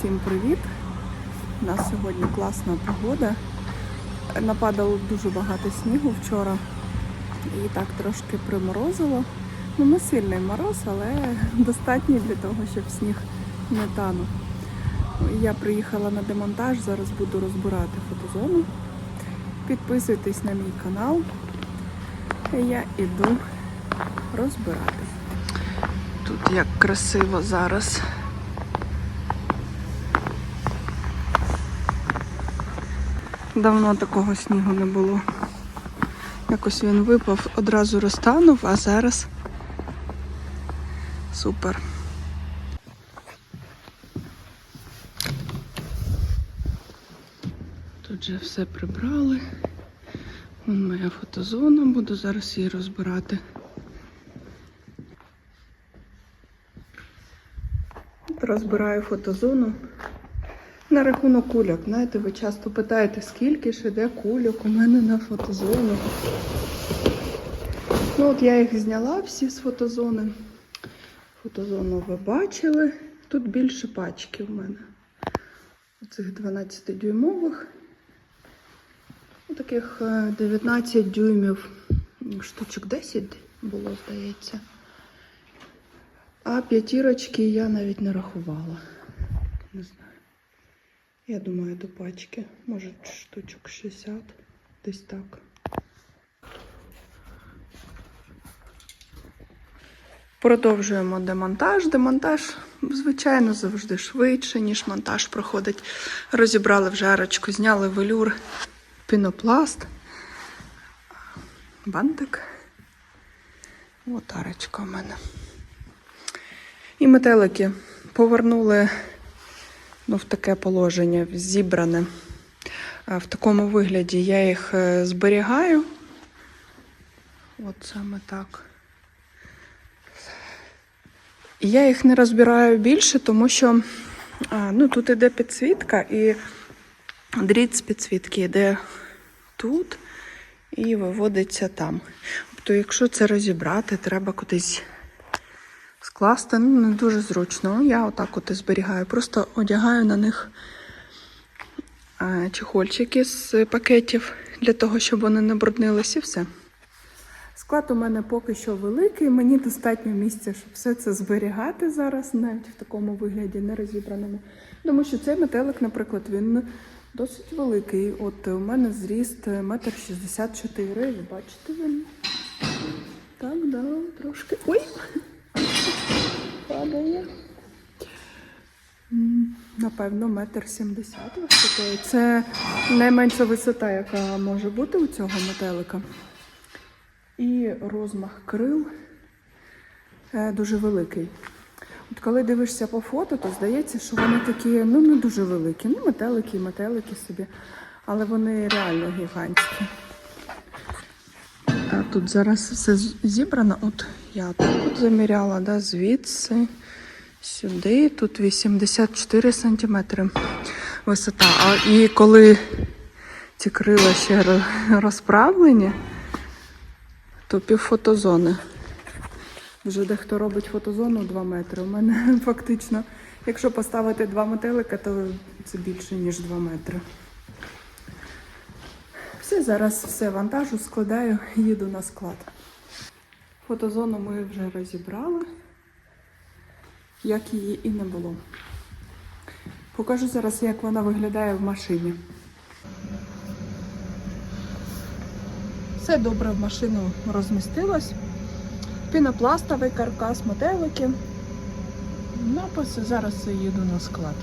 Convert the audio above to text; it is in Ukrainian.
Всім привіт! У нас сьогодні класна погода. Нападало дуже багато снігу вчора і так трошки приморозило. Ну, не сильний мороз, але достатній для того, щоб сніг не танув. Я приїхала на демонтаж, зараз буду розбирати фотозону. Підписуйтесь на мій канал. Я іду розбирати. Тут як красиво зараз. Давно такого снігу не було. Якось він випав, одразу розтанув, а зараз супер. Тут же все прибрали. Вон моя фотозона, буду зараз її розбирати. Розбираю фотозону. На рахунок кульок, знаєте, ви часто питаєте, скільки ж іде кульок у мене на фотозону. Ну от я їх зняла всі з фотозони. Фотозону ви бачили. Тут більше пачки в мене. Оцих 12-дюймових. Ну, Таких е, 19 дюймів, штучок 10 було, здається. А п'ятірочки я навіть не рахувала. Не знаю. Я думаю, до пачки. Може, штучок 60, десь так. Продовжуємо демонтаж. Демонтаж, звичайно, завжди швидше, ніж монтаж проходить. Розібрали вже арочку, зняли велюр, пінопласт, бантик. От арочка у мене. І метелики повернули ну, в таке положення, зібране. В такому вигляді я їх е, зберігаю. От саме так. І я їх не розбираю більше, тому що ну, тут іде підсвітка, і дріт з підсвітки йде тут і виводиться там. Тобто, якщо це розібрати, треба кудись скласти. Ну, не дуже зручно. Я отак от і зберігаю. Просто одягаю на них чехольчики з пакетів для того, щоб вони не бруднились, і все. Склад у мене поки що великий, мені достатньо місця, щоб все це зберігати зараз, навіть в такому вигляді не розібраному. Тому що цей метелик, наприклад, він досить великий. От у мене зріст метр шістдесят чотири. Ви бачите він? Так, да, трошки. Ой! Падає. Напевно, метр сімдесят висотою. Це найменша висота, яка може бути у цього метелика. І розмах крил е, дуже великий. От коли дивишся по фото, то здається, що вони такі ну, не дуже великі. Ну, метелики, метелики собі, але вони реально гігантські. Тут зараз все зібрано. От я от заміряла, да, звідси сюди. Тут 84 сантиметри висота. А і коли ці крила ще розправлені, то півфотозони. Вже дехто робить фотозону 2 метри. У мене фактично, якщо поставити два метелика, то це більше, ніж 2 метри. Все, зараз все вантажу, складаю, їду на склад. Фотозону ми вже розібрали, як її і не було. Покажу зараз, як вона виглядає в машині. Все добре в машину розмістилось. Пінопластовий каркас, метелики. Написи. Зараз я їду на склад.